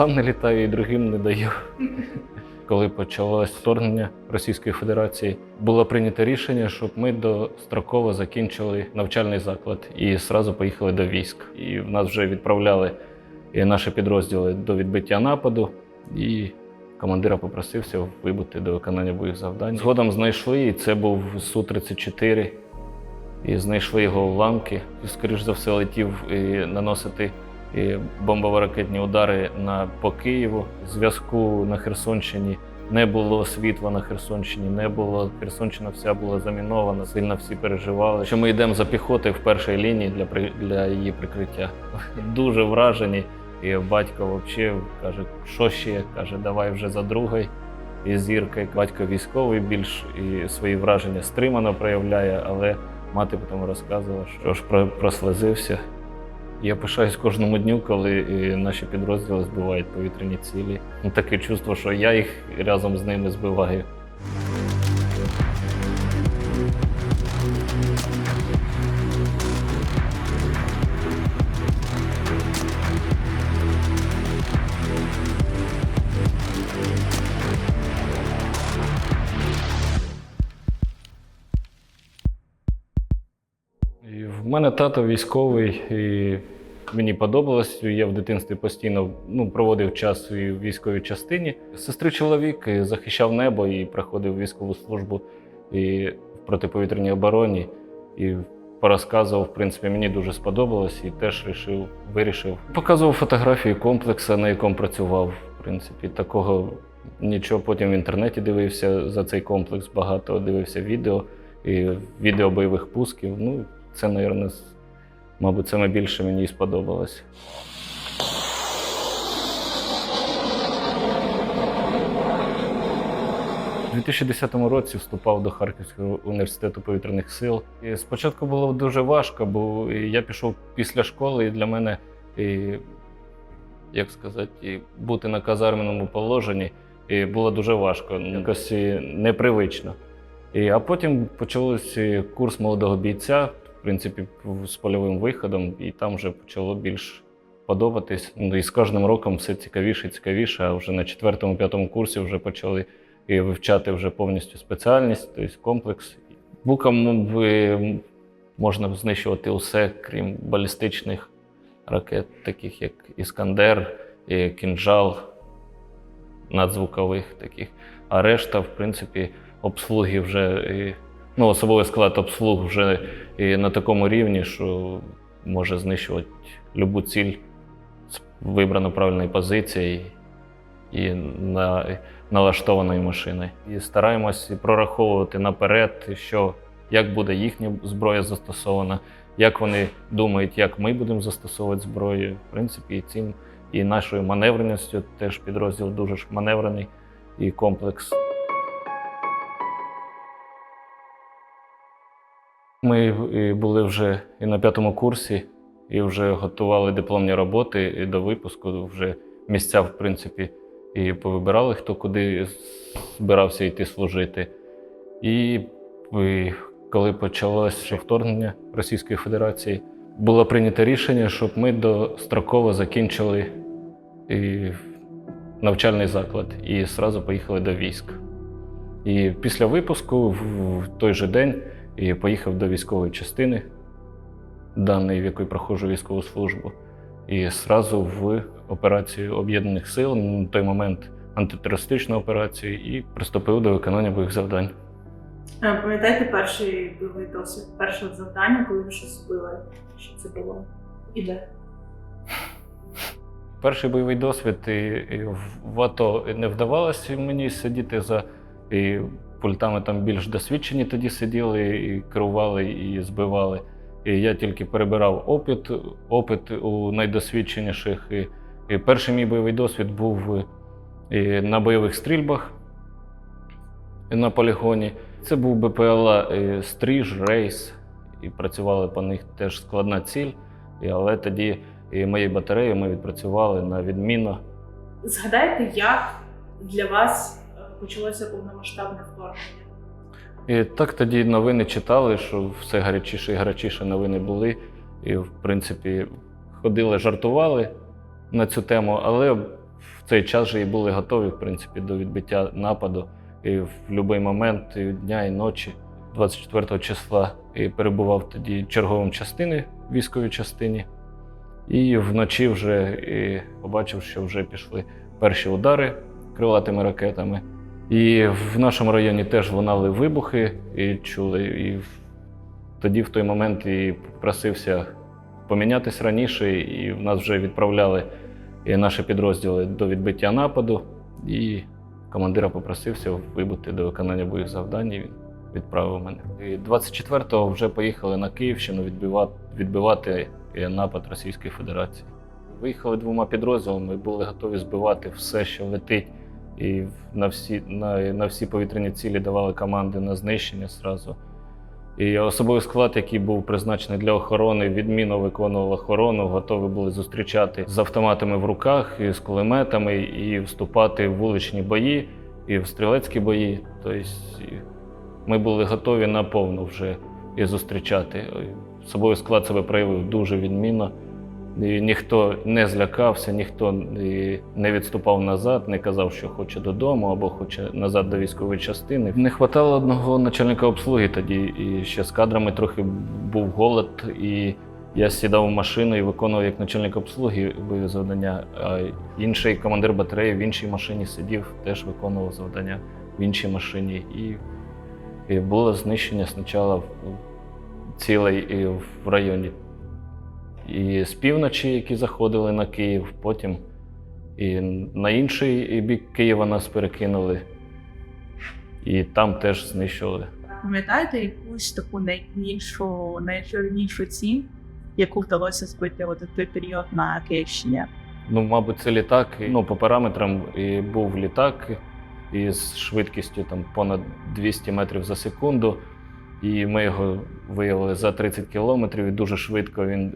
сам не літаю і другим не даю. Коли почалось вторгнення Російської Федерації, було прийнято рішення, щоб ми достроково закінчили навчальний заклад і одразу поїхали до військ. І в нас вже відправляли наші підрозділи до відбиття нападу. І командира попросився вибути до виконання бойових завдань. Згодом знайшли, і це був Су-34. І знайшли його уламки. Скоріш за все, летів наносити і бомбово-ракетні удари на по Києву. Зв'язку на Херсонщині не було світла на Херсонщині, не було. Херсонщина вся була замінована, сильно всі переживали. Що ми йдемо за піхотою в першій лінії для для її прикриття. Дуже вражені. І батько взагалі каже, що ще? каже, давай вже за другий. І зірка, батько військовий більш і свої враження стримано проявляє, але мати потім розказувала, що ж про- прослезився. Я пишаюсь кожному дню, коли е, наші підрозділи збивають повітряні цілі. Ну, таке чувство, що я їх разом з ними збиваю. Мене тато військовий, і мені подобалось. Я в дитинстві постійно ну, проводив час у військовій частині. Сестри чоловік захищав небо і проходив військову службу і в протиповітряній обороні. І порозказував, в принципі, мені дуже сподобалось і теж рішив, вирішив. Показував фотографії комплексу, на якому працював. В принципі, такого нічого. Потім в інтернеті дивився за цей комплекс, багато дивився відео і відео бойових пусків. Ну, це, мабуть, мабуть, це найбільше мені сподобалось. У 2010 році вступав до Харківського університету повітряних сил. І спочатку було дуже важко, бо я пішов після школи, і для мене, і, як сказати, і бути на казарменому положенні і було дуже важко, якось непривично. І, а потім почався курс молодого бійця, в принципі, з польовим виходом, і там вже почало більш подобатись. Ну, і з кожним роком все цікавіше і цікавіше. А вже на четвертому-п'ятому курсі вже почали вивчати вже повністю спеціальність, тобто комплекс. Буком ви- можна знищувати усе, крім балістичних ракет, таких як Іскандер, Кінжал, надзвукових таких. А решта, в принципі, обслуги вже, і, ну, особовий склад обслуг вже і на такому рівні, що може знищувати любу ціль з вибрано правильної позиції і на, налаштованої машини. І стараємось прораховувати наперед, що як буде їхня зброя застосована, як вони думають, як ми будемо застосовувати зброю. В принципі, і цим і нашою маневреністю теж підрозділ дуже маневрений і комплекс. Ми були вже і на п'ятому курсі, і вже готували дипломні роботи і до випуску. Вже місця, в принципі, і повибирали, хто куди збирався йти служити. І, і коли почалося вторгнення Російської Федерації, було прийнято рішення, щоб ми достроково закінчили і навчальний заклад і одразу поїхали до військ. І після випуску, в той же день, я поїхав до військової частини, даної, в якій проходжу військову службу, і одразу в операцію Об'єднаних сил, на той момент антитерористичну операцію, і приступив до виконання бойових завдань. Пам'ятаєте перший бойовий досвід, перше завдання, коли ви щось збили? Що це було? І де? Перший бойовий досвід і, і в АТО не вдавалося мені сидіти за і пультами там більш досвідчені тоді сиділи, і керували, і збивали. І я тільки перебирав опит, опит у найдосвідченіших. І, і перший мій бойовий досвід був і на бойових стрільбах і на полігоні. Це був БПЛА Стріж, Рейс, і працювали по них теж складна ціль. Але тоді і моєї батареї ми відпрацювали на відмінно. Згадайте, як для вас е, почалося повномасштабне вторгнення? І так тоді новини читали, що все гарячіше і гарячіше новини були. І, в принципі, ходили, жартували на цю тему, але в цей час же і були готові, в принципі, до відбиття нападу. І в будь-який момент і дня і ночі, 24 числа, і перебував тоді черговим частини, військовій частині. І вночі вже і побачив, що вже пішли перші удари крилатими ракетами. І в нашому районі теж лунали вибухи і чули. І тоді, в той момент, і просився помінятись раніше, і в нас вже відправляли і наші підрозділи до відбиття нападу. І командира попросився вибути до виконання бойових завдань. І він відправив мене. І 24-го вже поїхали на Київщину відбивати, відбивати е, напад Російської Федерації. Виїхали двома підрозділами, були готові збивати все, що летить. І на всі, на, на всі повітряні цілі давали команди на знищення зразу. І особовий склад, який був призначений для охорони, відмінно виконував охорону, готові були зустрічати з автоматами в руках, і з кулеметами, і вступати в вуличні бої, і в стрілецькі бої. Тобто ми були готові наповну вже і зустрічати. Особовий склад себе проявив дуже відмінно. І ніхто не злякався, ніхто не відступав назад, не казав, що хоче додому або хоче назад до військової частини. Не вистачало одного начальника обслуги тоді, і ще з кадрами трохи був голод. І я сідав в машину і виконував як начальник обслуги бойові завдання. А інший командир батареї в іншій машині сидів, теж виконував завдання в іншій машині. І, і було знищення спочатку цілей в районі і з півночі, які заходили на Київ, потім і на інший бік Києва нас перекинули, і там теж знищували. Пам'ятаєте якусь таку найбільшу, найчорнішу ціль, яку вдалося збити от той період на Київщині? Ну, мабуть, це літак. Ну, по параметрам і був літак із швидкістю там, понад 200 метрів за секунду. І ми його виявили за 30 кілометрів, і дуже швидко він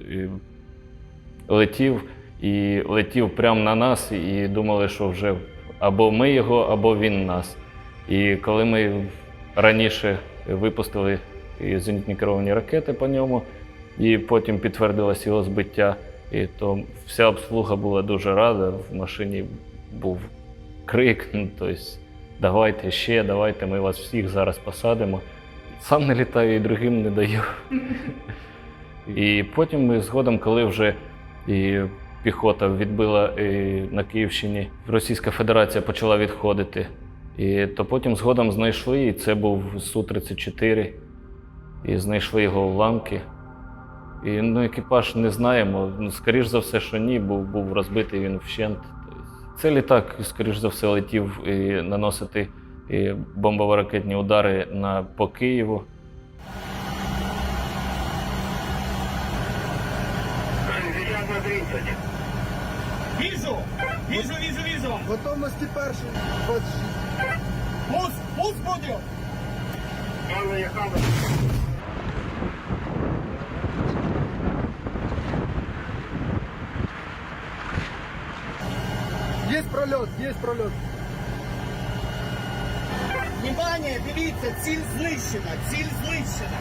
летів. І летів прямо на нас, і думали, що вже або ми його, або він нас. І коли ми раніше випустили зенітні керовані ракети по ньому, і потім підтвердилось його збиття, і то вся обслуга була дуже рада. В машині був крик, ну, тобто, давайте ще, давайте, ми вас всіх зараз посадимо. Сам не літаю і другим не даю. І потім ми згодом, коли вже і піхота відбила і на Київщині, Російська Федерація почала відходити. І то потім згодом знайшли, і це був Су-34, і знайшли його уламки. І ну, екіпаж не знаємо. Ну, скоріш за все, що ні, був, був розбитий він вщент. Тобто, Це літак, скоріш за все, летів і наносити і бомбово-ракетні удари на, по Києву. Вижу! Вижу, вижу, вижу! Готовності перший 26. Пуск, пуск буде! Є прольот, є прольот. Внимание, дивіться, ціль знищена, ціль знищена!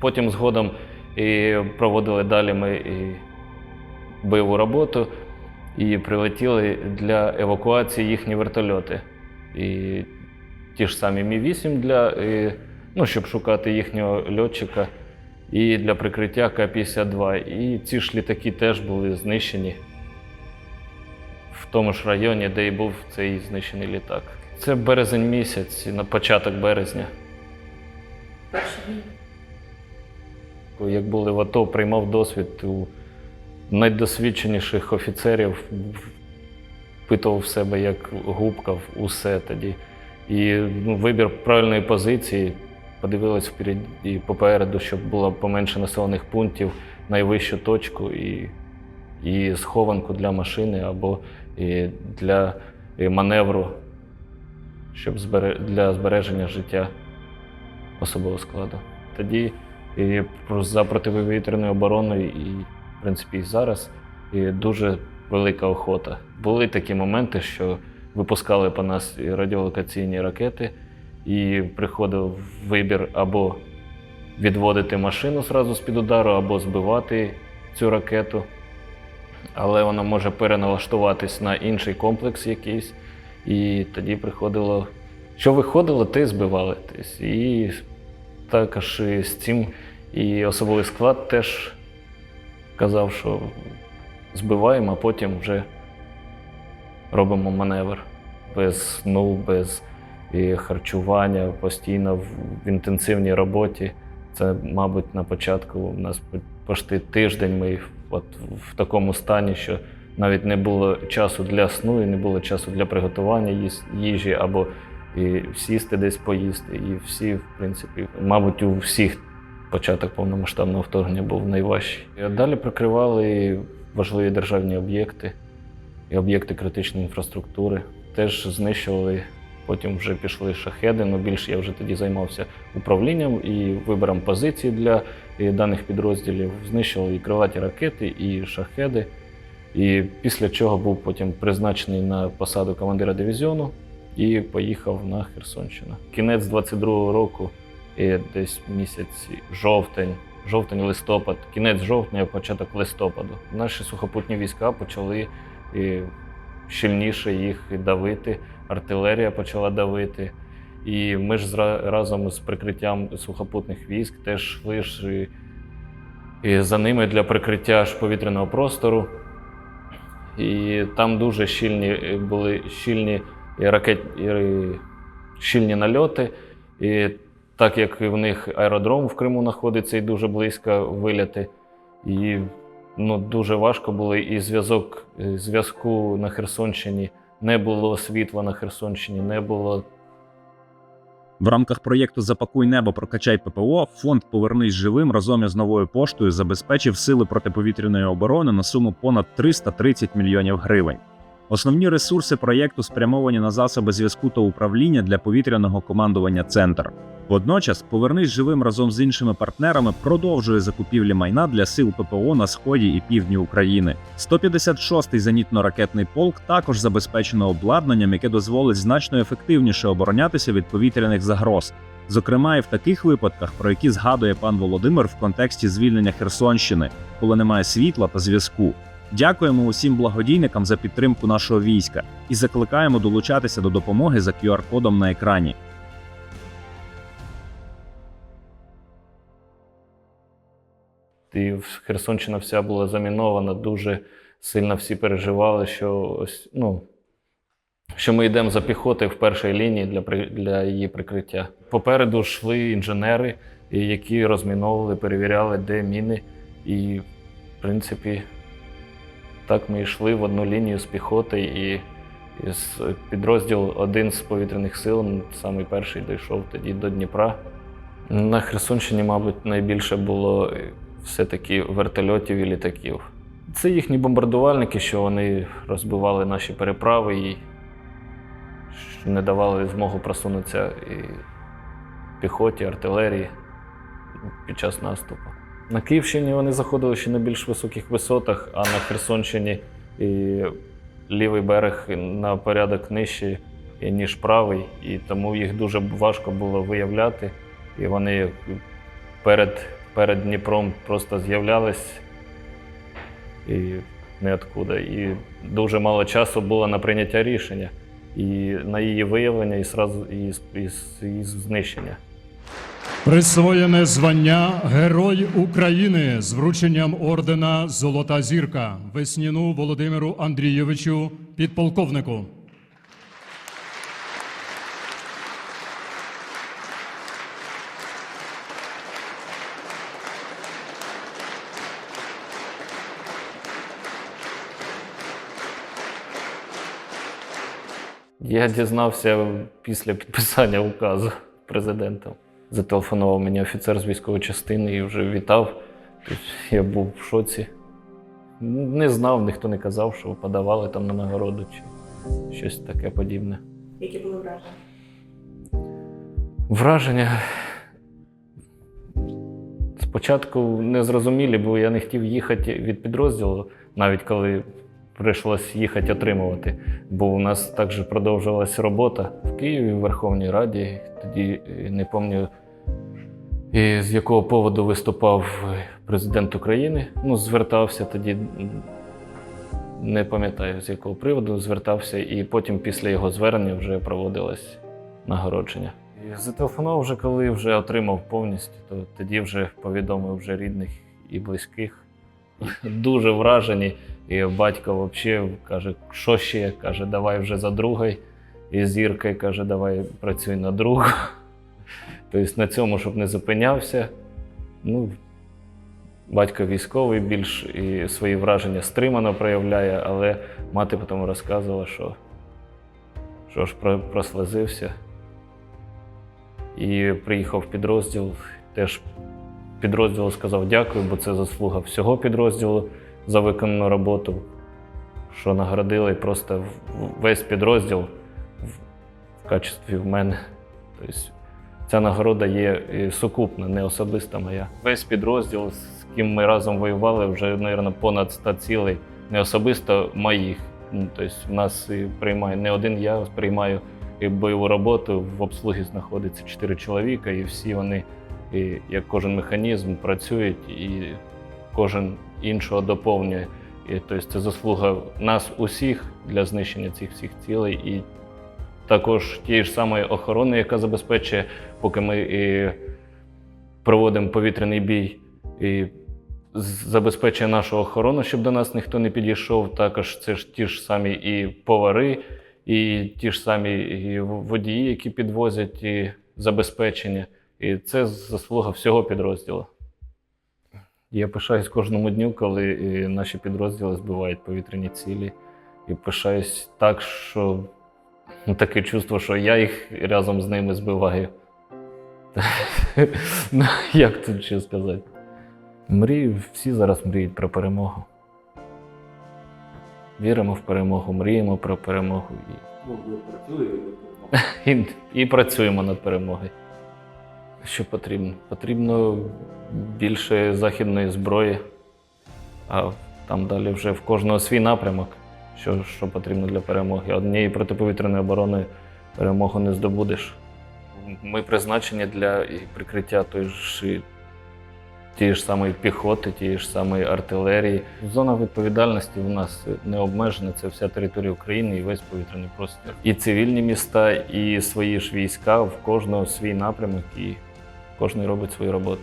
Потім згодом і проводили далі ми і бойову роботу і прилетіли для евакуації їхні вертольоти. І ті ж самі Мі-8 для, і, ну, щоб шукати їхнього льотчика, і для прикриття К-52. І ці ж літаки теж були знищені в тому ж районі, де і був цей знищений літак. Це березень місяць, на початок березня. Перший день. Як були в АТО, приймав досвід у найдосвідченіших офіцерів, впитував в себе як губка усе тоді. І ну, вибір правильної позиції, подивились вперед і попереду, щоб було поменше населених пунктів, найвищу точку і, і схованку для машини або і для і маневру, щоб збере, для збереження життя особового складу. Тоді і за протиповітряною обороною, і, в принципі, і зараз і дуже велика охота. Були такі моменти, що випускали по нас і радіолокаційні ракети, і приходив вибір або відводити машину зразу з-під удару, або збивати цю ракету. Але вона може переналаштуватись на інший комплекс якийсь. І тоді приходило, що виходило, те збивали. І також і з цим і особовий склад теж казав, що збиваємо, а потім вже робимо маневр без сну, без і харчування, постійно в, інтенсивній роботі. Це, мабуть, на початку у нас по- почти тиждень ми от в такому стані, що навіть не було часу для сну і не було часу для приготування їжі або і сісти десь поїсти. І всі, в принципі, мабуть, у всіх початок повномасштабного вторгнення був найважчий. І далі прикривали важливі державні об'єкти і об'єкти критичної інфраструктури. Теж знищували. Потім вже пішли шахеди, але більше я вже тоді займався управлінням і вибором позицій для е, даних підрозділів. Знищували і крилаті ракети, і шахеди. І після чого був потім призначений на посаду командира дивізіону і поїхав на Херсонщину. Кінець 22-го року, і десь місяць жовтень, жовтень-листопад, кінець жовтня, початок листопаду. Наші сухопутні війська почали е, щільніше їх давити, артилерія почала давити. І ми ж разом з прикриттям сухопутних військ теж йшли і за ними для прикриття ж повітряного простору. І там дуже щільні е, були щільні і ракет, і щільні нальоти. І так як в них аеродром в Криму знаходиться і дуже близько виляти. І ну, дуже важко було і зв'язок е, зв'язку на Херсонщині. Не було світла на Херсонщині, не було В рамках проєкту Запакуй небо, прокачай ППО фонд Повернись живим разом із новою поштою забезпечив сили протиповітряної оборони на суму понад 330 мільйонів гривень. Основні ресурси проєкту спрямовані на засоби зв'язку та управління для повітряного командування Центр. Водночас, повернись живим разом з іншими партнерами продовжує закупівлі майна для сил ППО на сході і півдні України. 156-й зенітно-ракетний полк також забезпечено обладнанням, яке дозволить значно ефективніше оборонятися від повітряних загроз. Зокрема, і в таких випадках, про які згадує пан Володимир в контексті звільнення Херсонщини, коли немає світла та зв'язку. Дякуємо усім благодійникам за підтримку нашого війська і закликаємо долучатися до допомоги за QR-кодом на екрані. І Херсонщина вся була замінована, дуже сильно всі переживали, що, ну, що ми йдемо за піхотою в першій лінії для, для її прикриття. Попереду йшли інженери, які розміновували, перевіряли, де міни. І, в принципі, так ми йшли в одну лінію з піхоти, і, з підрозділ один з повітряних сил, самий перший дійшов тоді до Дніпра. На Херсонщині, мабуть, найбільше було е, все-таки вертольотів і літаків. Це їхні бомбардувальники, що вони розбивали наші переправи і не давали змогу просунутися і піхоті, артилерії під час наступу. На Київщині вони заходили ще на більш високих висотах, а на Херсонщині і лівий берег на порядок нижчий, ніж правий, і тому їх дуже важко було виявляти. І вони перед, перед Дніпром просто з'являлись і ниоткуда. І дуже мало часу було на прийняття рішення, і на її виявлення, і, сразу, і, і, і знищення. Присвоєне звання Герой України з врученням ордена Золота зірка Весніну Володимиру Андрійовичу, підполковнику. Я дізнався після підписання указу президентом. Зателефонував мені офіцер з військової частини і вже вітав. Тобто я був в шоці. Не знав, ніхто не казав, що подавали там на нагороду чи щось таке подібне. Які були враження? Враження спочатку не зрозумілі, бо я не хотів їхати від підрозділу, навіть коли прийшлось їхати отримувати. Бо у нас також продовжувалась робота в Києві, в Верховній Раді. Тоді е, не пам'ятаю, з якого поводу виступав президент України. Ну, звертався тоді, не пам'ятаю з якого приводу звертався, і потім після його звернення вже проводилось нагородження. Зателефонував вже, коли вже отримав повністю, то тоді вже повідомив вже рідних і близьких. Дуже вражені. І батько взагалі каже, що ще? Каже, давай вже за другий. І зірка каже, давай працюй на другу. Тобто на цьому, щоб не зупинявся. Ну, батько військовий більш і свої враження стримано проявляє, але мати потім розказувала, що, що ж про- прослезився. І приїхав в підрозділ, теж підрозділу сказав дякую, бо це заслуга всього підрозділу за виконану роботу, що наградили просто весь підрозділ в, в качестві в мене. Тобто ця нагорода є сукупна, не особиста моя. Весь підрозділ, з ким ми разом воювали, вже, мабуть, понад 100 цілей, не особисто моїх. Ну, Тобто в нас приймає не один я приймаю бойову роботу. В обслугі знаходиться 4 чоловіка, і всі вони, і, як кожен механізм, працюють, і кожен іншого доповнює. І тобто це заслуга нас усіх для знищення цих всіх цілей. І також тієї ж самої охорони, яка забезпечує, поки ми і проводимо повітряний бій, і забезпечує нашу охорону, щоб до нас ніхто не підійшов. Також це ж ті ж самі і повари, і ті ж самі і водії, які підвозять і забезпечення. І це заслуга всього підрозділу. Я пишаюсь кожному дню, коли е, наші підрозділи збивають повітряні цілі. І пишаюсь так, що ну, таке чувство, що я їх разом з ними збиваю. Ну, як тут ще сказати? Мрію, всі зараз мріють про перемогу. Віримо в перемогу, мріємо про перемогу і, і, і працюємо над перемогою. Що потрібно? Потрібно більше західної зброї, а там далі вже в кожного свій напрямок, що, що потрібно для перемоги. Однієї протиповітряної оборони перемогу не здобудеш. Ми призначені для прикриття тої ж, тієї ж самої піхоти, тієї ж самої артилерії. Зона відповідальності у нас не обмежена, це вся територія України і весь повітряний простір. І цивільні міста, і свої ж війська, в кожного свій напрямок, і кожен робить свою роботу.